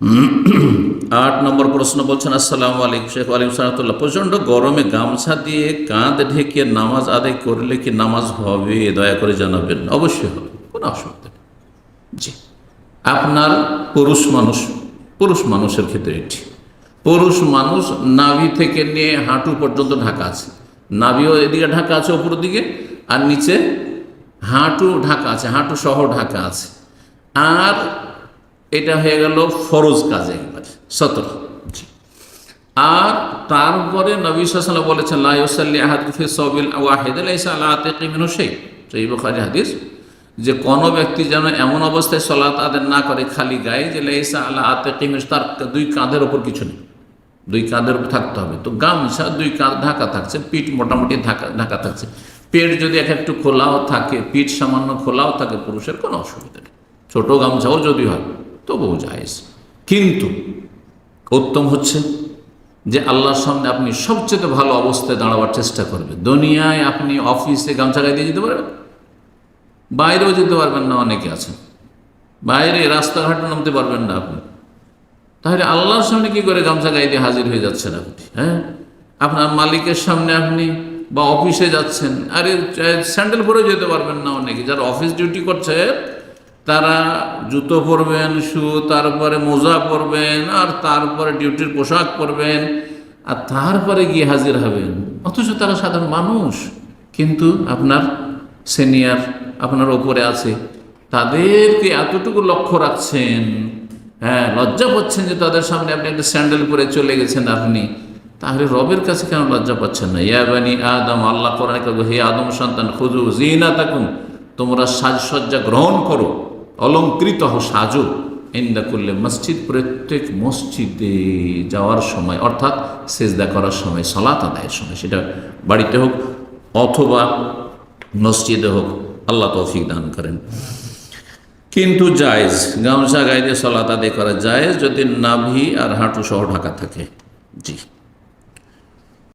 আট নম্বর প্রশ্ন বলছেন, আসসালামু আলাইকুম শেখ আলিম সাহাতুল্লাহ প্রচণ্ড গরমে গামছা দিয়ে কাঁধ ঢেকে নামাজ আদায় করলে কি নামাজ হবে? দয়া করে জানাবেন। অবশ্যই হবে। কোনো অসুবিধা নেই। জি। আপনার পুরুষ মানুষ, পুরুষ মানুষের ক্ষেত্রে এটি। পুরুষ মানুষ নাভি থেকে নিয়ে হাঁটু পর্যন্ত ঢাকা আছে। নাভিও এদিকে ঢাকা আছে ওপর দিকে, আর নিচে হাঁটু ঢাকা আছে, হাঁটু সহ ঢাকা আছে। আর এটা হয়ে গেল ফরজ কাজ একবারে, সতর। আর তারপরে নবী বলেছেন সেই হাদিস, যে কোনো ব্যক্তি যেন এমন অবস্থায় সলাৎ আদের না করে খালি গায়ে, যে লাইসা আল্লাহ আতিমিন তার দুই কাঁধের ওপর কিছু নেই। দুই কাঁধের উপর থাকতে হবে। তো গামছা, দুই কাঁধ ঢাকা থাকছে, পিঠ মোটামুটি ঢাকা ঢাকা থাকছে। পেট যদি এক একটু খোলাও থাকে, পিঠ সামান্য খোলাও থাকে, পুরুষের কোনো অসুবিধা নেই। ছোটো গামছাও যদি হয় তবুও জায়েজ। কিন্তু উত্তম হচ্ছে যে আল্লাহর সামনে আপনি সবচেয়ে ভালো অবস্থায় দাঁড়াবার চেষ্টা করবেন দুনিয়ায় আপনি অফিসে গামছা গায়ে দিয়ে যেতে পারবেন? বাইরেও যেতে পারবেন না, অনেকে আছেন। বাইরে রাস্তাঘাটে নামতে পারবেন না আপনি। তাহলে আল্লাহর সামনে কি করে গামছা গায়ে দিয়ে হাজির হয়ে যাচ্ছেন আপনি হ্যাঁ? আপনার মালিকের সামনে আপনি বা অফিসে যাচ্ছেন, আরে স্যান্ডেল পরেও যেতে পারবেন না অনেকে। যারা অফিস ডিউটি করছে তারা জুতো পরবেন, শু, তারপরে মোজা পরবেন, আর তারপরে ডিউটির পোশাক পরবেন, আর তারপরে গিয়ে হাজির হবেন। অথচ তারা সাধারণ মানুষ। কিন্তু আপনার সিনিয়র আপনার ওপরে আছে। তাদেরকে এতটুকু লক্ষ্য রাখছেন হ্যাঁ লজ্জা পাচ্ছেন যে তাদের সামনে আপনি একটা স্যান্ডেল পরে চলে গেছেন আপনি। তাহলে রবের কাছে কেন লজ্জা পাচ্ছেন না? ইয়াবানি আদম, আল্লাহ কোরআন হে আদম সন্তান খুজু জিনা তাকুম তোমরা সাজসজ্জা গ্রহণ করো। অলঙ্কৃত সাজো। ইন্দা করলে মসজিদ, প্রত্যেক মসজিদে যাওয়ার সময়, অর্থাৎ সেজদা করার সময়, সলাত আদায়ের সময়, সেটা বাড়িতে হোক অথবা মসজিদে হোক, আল্লাহ তৌফিক দান করেন। কিন্তু জায়েজ, গামছা দিয়ে সলাত আদায় করা জায়েজ যদি নাভি আর হাঁটু সহ ঢাকা থাকে। জি।